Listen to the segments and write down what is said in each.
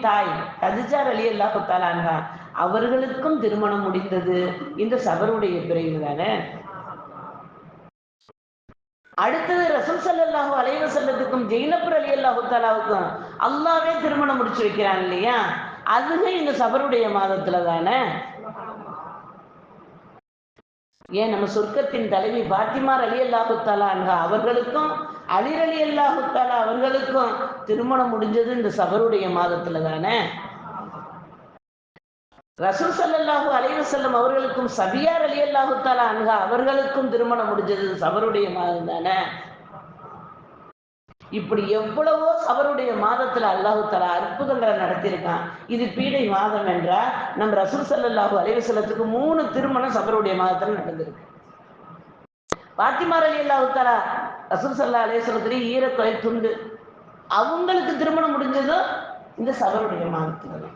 தாய் கதிஜார் அலி அல்லாஹாலான்ஹா அவர்களுக்கும் திருமணம் முடிந்தது. இந்த சபருடைய பிறகு தானே? அடுத்தது ரசம் சல்லாஹூ அலைவ செல்லத்துக்கும் ஜெயினப்பர் அலி அல்லாஹு தாலாவுக்கும் அல்லாவே திருமணம் முடிச்சு வைக்கிறான் இல்லையா? அதுவே இந்த சபருடைய மாதத்துல தானே? ஏன் நம்ம சொர்க்கத்தின் தலைவி பாத்திமார் அலி அல்லாஹு தாலா அவர்களுக்கும் அலிரலி அல்லாஹுத்தாலா அவர்களுக்கும் திருமணம் முடிஞ்சது இந்த சபருடைய மாதத்துல தானே? ரசூல் சல்லாஹூ அலைவசல்லம் அவர்களுக்கும் சபியார் அலி அல்லாஹுத்தாலா அன்ஹா அவர்களுக்கும் திருமணம் முடிஞ்சது சபருடைய மாதம் தானே? இப்படி எவ்வளவோ சபருடைய மாதத்துல அல்லாஹு தலா அற்புதங்களை நடத்தியிருக்கான். இது பீடை மாதம் என்றா நம்ம ரசூல் சல்லாஹூ அலைவசல்லத்துக்கு மூணு திருமணம் சபருடைய மாதத்துல நடந்திருக்கு. பாத்திமார் அலி அல்லாஹு தலா ரசூல் சல்லா அலைவசல்லத்துலேயே ஈரக்கொலை துண்டு. அவங்களுக்கு திருமணம் முடிஞ்சதும் இந்த சபருடைய மாதத்துல அப்போ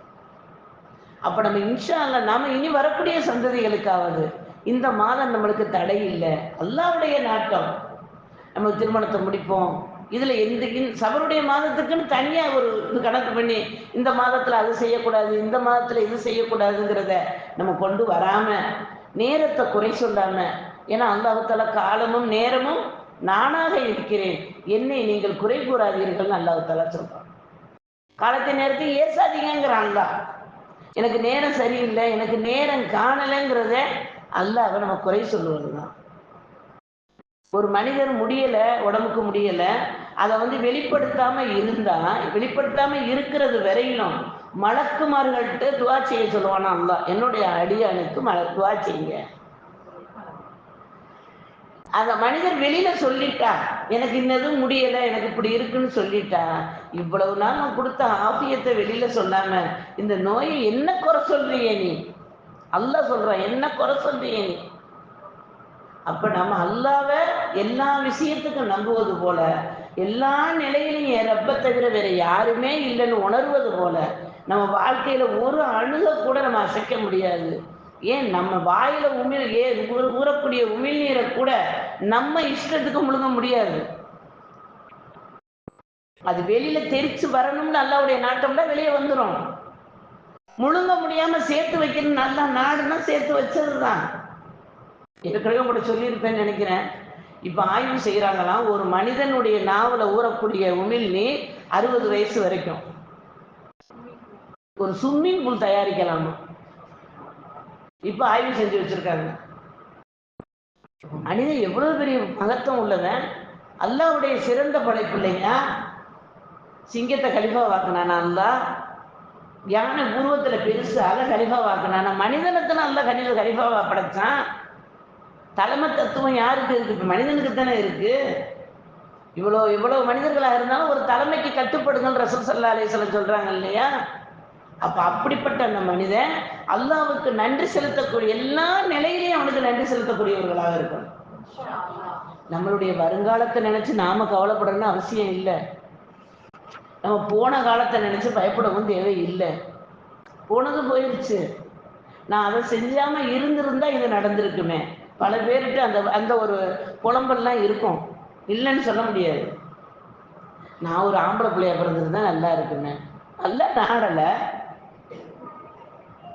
அப்ப நம்ம இன்ஷா அல்ல நாம இனி வரக்கூடிய சந்ததிகளுக்காவது இந்த மாதம் நம்மளுக்கு தடை இல்லை. அல்லாவுடைய நாட்டம். நம்ம திருமணத்தை முடிப்போம். இதுல எந்த சபருடைய மாதத்துக்குன்னு தனியா ஒரு இது கணக்கு பண்ணி இந்த மாதத்துல அது செய்யக்கூடாது இந்த மாதத்துல இது செய்யக்கூடாதுங்கிறத நம்ம கொண்டு வராம நேரத்தை குறை சொல்லாம ஏன்னா அல்லாஹால காலமும் நேரமும் நானாக இருக்கிறேன். என்னை நீங்கள் குறை கூறாதீர்கள் அல்லாஹால சொல்றான். காலத்தை நேரத்தை ஏசாதீங்கிறான் எனக்கு நேரம் சரியில்லை எனக்கு நேரம் காணலைங்கிறத அல்ல நம்ம குறை சொல்லுவது தான் ஒரு மனிதர் முடியல உடம்புக்கு முடியல அதை வந்து வெளிப்படுத்தாம இருந்தா வெளிப்படுத்தாம இருக்கிறது வரையிலும் மலக்குமார்கள்ட்ட துவா செய்ய சொல்லுவானா அல்லா என்னுடைய அடியானுக்கு மல துவா செய்யுங்க. அந்த மனிதர் வெளியில சொல்லிட்டா எனக்கு இன்னதும் முடியல எனக்கு இப்படி இருக்குன்னு சொல்லிட்டா இவ்வளவு நாள் நான் கொடுத்த ஆபியத்தை வெளியில சொல்லாம இந்த நோயை என்ன குறை சொல்றிய நீ? அல்ல சொல்றான் என்ன குறை சொல்றிய நீ? அப்ப நம்ம அல்லாவ எல்லா விஷயத்துக்கும் நம்புவது போல எல்லா நிலையிலையும் என் ரப்ப தவிர வேற யாருமே இல்லைன்னு உணர்வது போல நம்ம வாழ்க்கையில ஒரு அணுக கூட நம்ம அசைக்க முடியாது. ஏன் நம்ம வாயில உமிழ் ஏ ஊறக்கூடிய உமிழ்நீரை கூட நம்ம இஷ்டத்துக்கு முழுங்க முடியாது. அது வெளியில தெரிச்சு வரணும்னு அல்லாவுடைய நாட்டம்ல வெளியே வந்துடும் முழுங்க முடியாம சேர்த்து வைக்கணும் நல்லா நாடுன்னா சேர்த்து வச்சதுதான். ஏற்கனவே கூட சொல்லியிருப்பேன்னு நினைக்கிறேன். இப்ப ஆய்வு செய்யறாங்களாம் ஒரு மனிதனுடைய நாவல ஊறக்கூடிய உமிழ் நீர் அறுபது வயசு வரைக்கும். ஒரு ஸ்விம்மிங் பூல் தயாரிக்கலாமா? இப்ப ஆய்வு செஞ்சு வச்சிருக்காங்க. மனிதன் எவ்வளவு பெரிய மகத்துவம் உள்ளவன்? அல்லாவுடைய சிறந்த படைப்பு சிங்கத்தை கலிஃபா வாக்கினானா அல்லா? யானை பூர்வத்துல பெருசாக கலிஃபா வாக்கினானா? மனிதனத்தை அல்ல கலிஃபா கலிஃபாவா படைச்சான். தலைமை தத்துவம் யாருக்கு இருக்கு? இப்ப மனிதனுக்கு தானே இருக்கு. இவ்வளோ இவ்வளோ மனிதர்களாக இருந்தாலும் ஒரு தலைமைக்கு கட்டுப்படுங்கள் ரசூல் சல்லா அலிஸ்லம் சொல்கிறாங்க இல்லையா? அப்ப அப்படிப்பட்ட அந்த மனிதன் அல்லாவுக்கு நன்றி செலுத்தக்கூடிய எல்லா நிலையிலையும் அவனுக்கு நன்றி செலுத்தக்கூடியவர்களாக இருக்கணும். நம்மளுடைய வருங்காலத்தை நினைச்சு நாம கவலைப்படணும்னு அவசியம் இல்லை. நம்ம போன காலத்தை நினைச்சு பயப்படவும் தேவை இல்லை போனது போயிருச்சு. நான் அதை செஞ்சாம இருந்திருந்தா இது நடந்திருக்குமே. பல பேர்கிட்ட அந்த அந்த ஒரு புலம்பல்லாம் இருக்கும். இல்லைன்னு சொல்ல முடியாது. நான் ஒரு ஆம்பளை பிள்ளைய பிறந்திருந்தா நல்லா இருக்குமே. நல்லா நாடலை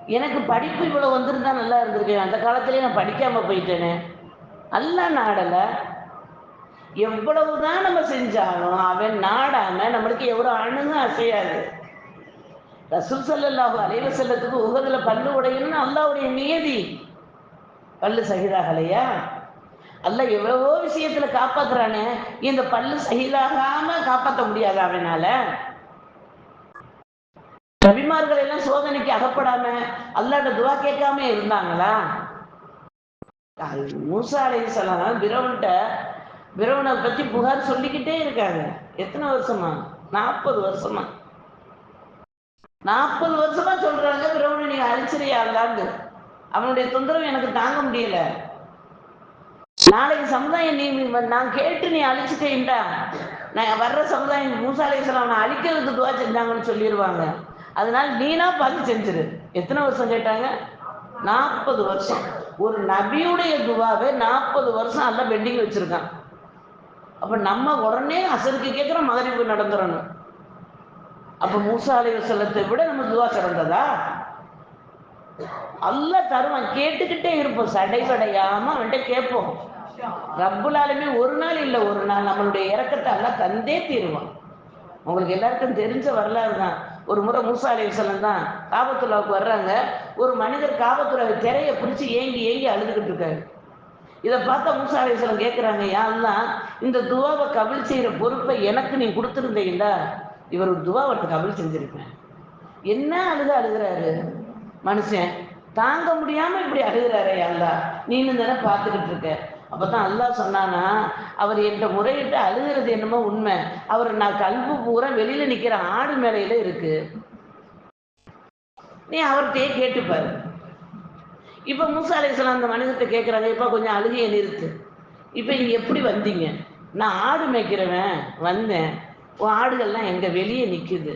எனக்கு படிப்பு இவ்வளோ வந்திருந்தா நல்லா இருந்திருக்கேன். அந்த காலத்திலேயே நான் படிக்காம போயிட்டேனே. நல்லா நாடலை. எவ்வளவு தான் நம்ம செஞ்சாலும் அவன் நாடாம நம்மளுக்கு எவ்வளோ அணுகும் அசையாது ரசூல் சல்லாஹு அலைவ செல்லத்துக்கு உகதில் பல்லு உடையணும்னு அல்லாவுடைய நியதி. பல்லு சகிதாகலையா? அல்ல எவ்வளவோ விஷயத்துல காப்பாத்துறானே. இந்த பல்லு சகிதாகாம காப்பாற்ற முடியாது அவனால? ரவிமார்கள் எல்லாம் சோதனைக்கு அகப்படாம அல்லாட்ட துவா கேட்காம இருந்தாங்களா? மூசா அலை பிரவன்கிட்ட பிரவனை பத்தி புகார் சொல்லிக்கிட்டே இருக்காங்க. எத்தனை வருஷமா? நாற்பது வருஷமா. நாற்பது வருஷமா சொல்றாங்க பிரவனை நீங்க அழிச்சிரியா அல்லாண்டு அவனுடைய தொந்தரவு எனக்கு தாங்க முடியல. நாளைக்கு சமுதாயம் நீ நான் கேட்டு நீ அழிச்சிட்டேன்டா. நான் வர்ற சமுதாயம் மூசாலை அவனை அழிக்கிறதுக்கு துவா செஞ்சாங்கன்னு சொல்லிடுவாங்க அதனால நீனா பார்த்து செஞ்சிரு. எத்தனை வருஷம் கேட்டாங்க? நாற்பது வருஷம். ஒரு நபியுடைய துவாவே நாற்பது வருஷம் அல்ல பெண்டிங் வச்சிருக்கான். அப்ப நம்ம உடனே அசருக்கு கேட்குற மகரிப்பு நடந்துடணும் அப்ப மூசா அலைவசல்லத்தை விட நம்ம துவா சிறந்ததா? அல்ல தருவான். கேட்டுக்கிட்டே இருப்போம். சடைபடையாம அவன்கிட்ட கேட்போம். ரப்புலாலுமே ஒரு நாள் இல்லை ஒரு நாள் நம்மளுடைய இறக்கத்தை எல்லாம் தந்தே தீருவான். உங்களுக்கு எல்லாருக்கும் தெரிஞ்ச வரலாறு தான். ஒரு முறை மூசா அலைவசல்லம் தான் காபத்துல்லாவுக்கு வர்றாங்க. ஒரு மனிதர் காபத்துல்லாவை திரையை பிடிச்சி ஏங்கி ஏங்கி அழுதுகிட்டு இருக்காரு. இதை பார்த்தா மூசா அலைவசல்லம் கேட்குறாங்க யாரெல்லாம் இந்த துவாவை கபில் செய்கிற பொறுப்பை எனக்கு நீ கொடுத்துருந்தீங்களா இவர் ஒரு துவாவை கபில் செஞ்சிருப்பேன் என்ன அழுத அழுகிறாரு? மனுஷன் தாங்க முடியாமல் இப்படி அழுகிறாரே அல்லா நீ தானே பார்த்துக்கிட்டு இருக்க. அப்பதான் அல்லாஹ் சொன்னானா அவர் என்ற முறையிட்டு அழுகிறது என்னமோ உண்மை. அவர் நான் கல்வி பூரா வெளியில நிக்கிற ஆடு மேலையில இருக்கு. நீ அவர்கிட்டயே கேட்டுப்பாரு இப்ப மூசா அந்த மனிதர்கிட்ட கேட்குறாங்க இப்ப கொஞ்சம் அழுகையை நிறுத்து. இப்ப நீங்க எப்படி வந்தீங்க? நான் ஆடு மேய்க்கிறவன் வந்தேன். உன் ஆடுகள்லாம் எங்க வெளியே நிக்குது.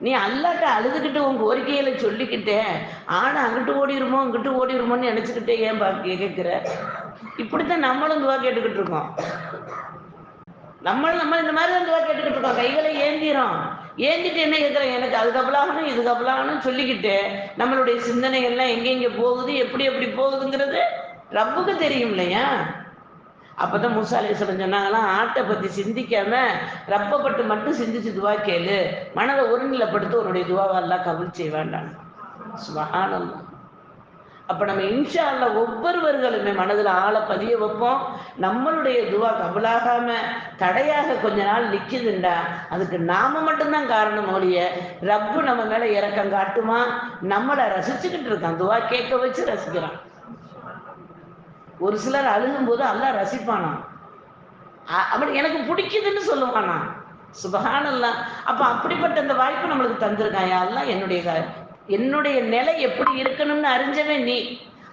நீ அல்லாட்ட அழுதுகிட்டு உன் கோரிக்கையில சொல்லிக்கிட்டே ஆடு அங்கிட்டு ஓடிருமோ இங்கிட்டு ஓடிருமோன்னு நினைச்சுக்கிட்டே ஏன் பா கேட்குற இப்படித்தான் நம்மளும் துவா கேட்டுக்கிட்டு இருக்கோம். நம்மளும் நம்ம இந்த மாதிரி தான் துவா கேட்டுக்கிட்டு இருக்கோம். கைகளை ஏந்திரோம். ஏந்திட்டு என்ன கேட்குறோம் எனக்கு அது கபலாகணும் இது கபலாகணும் சொல்லிக்கிட்டு நம்மளுடைய சிந்தனைகள்லாம் எங்க போகுது எப்படி எப்படி போகுதுங்கிறது ரப்புக்கு தெரியும் இல்லையா? அப்பதான் மூசா சொல்ல சொன்னாங்களாம் ஆட்டை பத்தி சிந்திக்காம ரப்பப்பட்டு மட்டும் சிந்திச்சு துவா கேளு. மனதை ஒருநிலைப்படுத்த உன்னுடைய துவாவெல்லாம் எல்லாம் கபுல் வேண்டாம் சுபஹானல்லாஹ். அப்ப நம்ம இன்ஷா அல்ல ஒவ்வொருவர்களுமே மனதுல ஆளை பதிய வைப்போம். நம்மளுடைய துவா கபலாகாம தடையாக கொஞ்ச நாள் நிக்குதுண்டா? அதுக்கு நாம மட்டும்தான் காரணம் ஒழிய ரப்பு நம்ம மேல இறக்கம் காட்டுமா? நம்மளை ரசிச்சுக்கிட்டு இருக்கான். துவா கேட்க வச்சு ரசிக்கிறான். ஒரு சிலர் அழுகும்போது போது ரசிப்பானாம் ரசிப்பானா அப்படி எனக்கு பிடிக்குதுன்னு சொல்லுவானா? சுபகானல்லாம் அப்ப அப்படிப்பட்ட அந்த வாய்ப்பு நம்மளுக்கு தந்திருக்கான் எல்லாம் என்னுடைய க- என்னுடைய நிலை எப்படி இருக்கணும்னு அறிஞ்சவே நீ.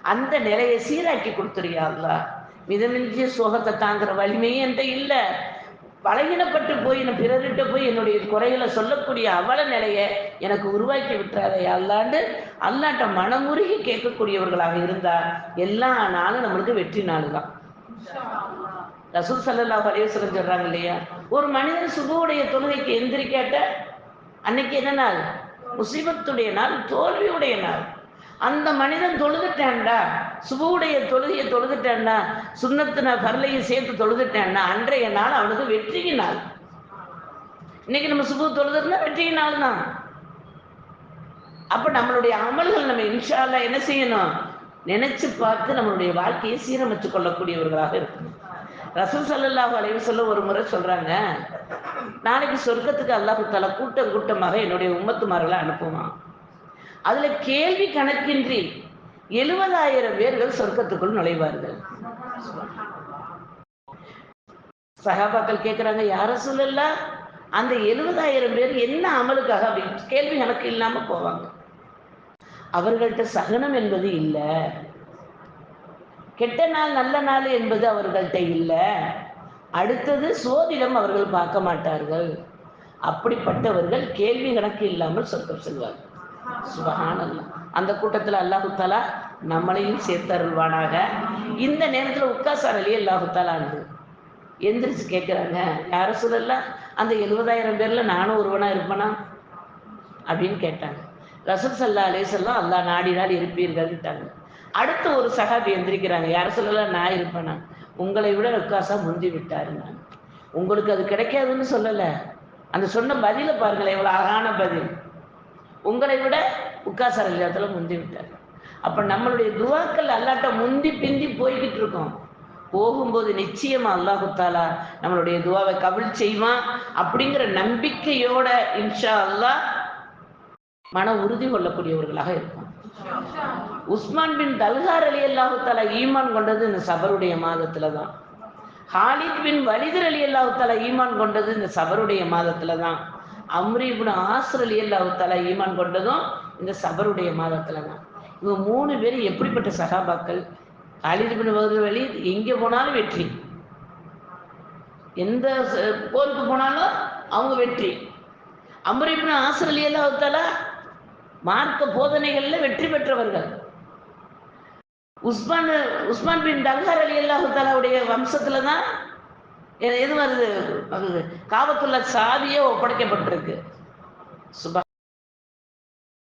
அந்த நிலையை சீராக்கி கொடுத்துறியாங்களா அல்லா? மிதமிஞ்சிய சோகத்தை தாங்குற வலிமையும் என்கிட்ட இல்லை. பலகீனப்பட்டு போய் நான் பிறர்கிட்ட போய் என்னுடைய குறைகளை சொல்லக்கூடிய அவல நிலையை எனக்கு உருவாக்கி விட்டுறாதே அல்லாண்டு. அல்லாட்ட மனமுருகி கேட்கக்கூடியவர்களாக இருந்தா எல்லா நாளும் நம்மளுக்கு வெற்றி நாள் தான் ரசூல் சல்லா அலைஹி சொல்றாங்க இல்லையா? ஒரு மனிதன் சுபுவுடைய தொழுகைக்கு எந்திரிக்காட்ட அன்னைக்கு என்ன நாள்? முசீபத்துடைய நாள் தோல்வியுடைய நாள். அந்த மனிதன் தொழுதுட்டான்டா சுபுவுடைய தொழுகையை தொழுதுட்டான்டா சுண்ணத்தின பரலையும் சேர்த்து தொழுதுட்டான்டா அன்றைய நாள் அவனுக்கு வெற்றியின் நாள். இன்னைக்கு நம்ம சுபு தொழுதுனா வெற்றியின் நாள் தான் அப்ப நம்மளுடைய அமல்கள் நம்ம இன்ஷால்லா என்ன செய்யணும்? நினைச்சு பார்த்து நம்மளுடைய வாழ்க்கையை சீரமைச்சு கொள்ளக்கூடியவர்களாக இருக்கணும். ரசூல் ஸல்லல்லாஹு அலைவு சொல்ல ஒரு முறை சொல்றாங்க நாளைக்கு சொர்க்கத்துக்கு அல்லாஹ் தஆலா கூட்டம் கூட்டமாக என்னுடைய உம்மத்துமார்களை அனுப்புவான். அதுல கேள்வி கணக்கின்றி எழுபதாயிரம் பேர்கள் சொர்க்கத்துக்குள் நுழைவார்கள். சகாபாக்கள் கேட்குறாங்க யார சொல்லல அந்த எழுபதாயிரம் பேர் என்ன அமலுக்காக அப்படின்னு கேள்வி கணக்கு இல்லாம போவாங்க? அவர்கள்ட்ட சகனம் என்பது இல்லை. கெட்ட நாள் நல்ல நாள் என்பது அவர்கள்ட்ட இல்லை. அடுத்தது சோதிடம் அவர்கள் பார்க்க மாட்டார்கள். அப்படிப்பட்டவர்கள் கேள்வி கணக்கு இல்லாமல் சொர்க்கம் செல்வார்கள். சுபஹானல்லாஹ் அந்த கூட்டத்தில் அல்லாஹு தாலா நம்மளையும் சேர்த்தருள்வானாக. இந்த நேரத்தில் உட்காசார் அலி அல்லாஹு தாலான்னு எந்திரிச்சு கேட்குறாங்க யார சொல்லலாம் அந்த எழுபதாயிரம் பேரில் நானும் ஒருவனாக இருப்பேனா? அப்படின்னு கேட்டாங்க. ரசூல் சல்லா அலேசல்லாம் அல்லா நாடினால் இருப்பீர்கள்ட்டாங்க அடுத்து ஒரு சகாபி எந்திரிக்கிறாங்க யார சொல்லலாம் நான் இருப்பேனா? உங்களை விட உட்காசா முந்தி விட்டாருங்க உங்களுக்கு அது கிடைக்காதுன்னு சொல்லலை. அந்த சொன்ன பதிலை பாருங்களேன் எவ்வளோ அழகான பதில். உங்களை விட உக்காசார் இல்லத்துல முந்தி விட்டார். அப்போ நம்மளுடைய துவாக்கள் அல்லாட்ட முந்தி பிந்தி போய்கிட்டு இருக்கோம். போகும்போது நிச்சயமா அல்லாஹுத்தாலா நம்மளுடைய துவாவை கபில் செய்வான் அப்படிங்கிற நம்பிக்கையோட இன்ஷா அல்லாஹ் மன உறுதி கொள்ளக்கூடியவர்களாக இருக்கும் உஸ்மான் பின் தல்கார் அலி அல்லாஹு ஈமான் கொண்டது இந்த சபருடைய மாதத்துல தான் ஹாலித் பின் வலிதர் அலி அல்லாஹு ஈமான் கொண்டது இந்த சபருடைய மாதத்துல தான் அம்ரி இப்னு அலி அல்லாஹு ஈமான் கொண்டதும் இந்த சபருடைய மாதத்துல தான் இவங்க மூணு பேர் எப்படிப்பட்ட சகாபாக்கள் ஹாலித் பின் வலி எங்கே போனாலும் வெற்றி. எந்த போருக்கு போனாலும் அவங்க வெற்றி. அம்ரீபின் ஆசர் அலி அல்லாஹு மார்க்க போதனைகளில் வெற்றி பெற்றவர்கள். உஸ்மான் உஸ்மான் பின் தல்ஹர் அலி அல்லாஹு தாலாவுடைய வம்சத்துல தான் எது வருது? அது காபத்துள்ள சாவியே ஒப்படைக்கப்பட்டிருக்கு. சுபா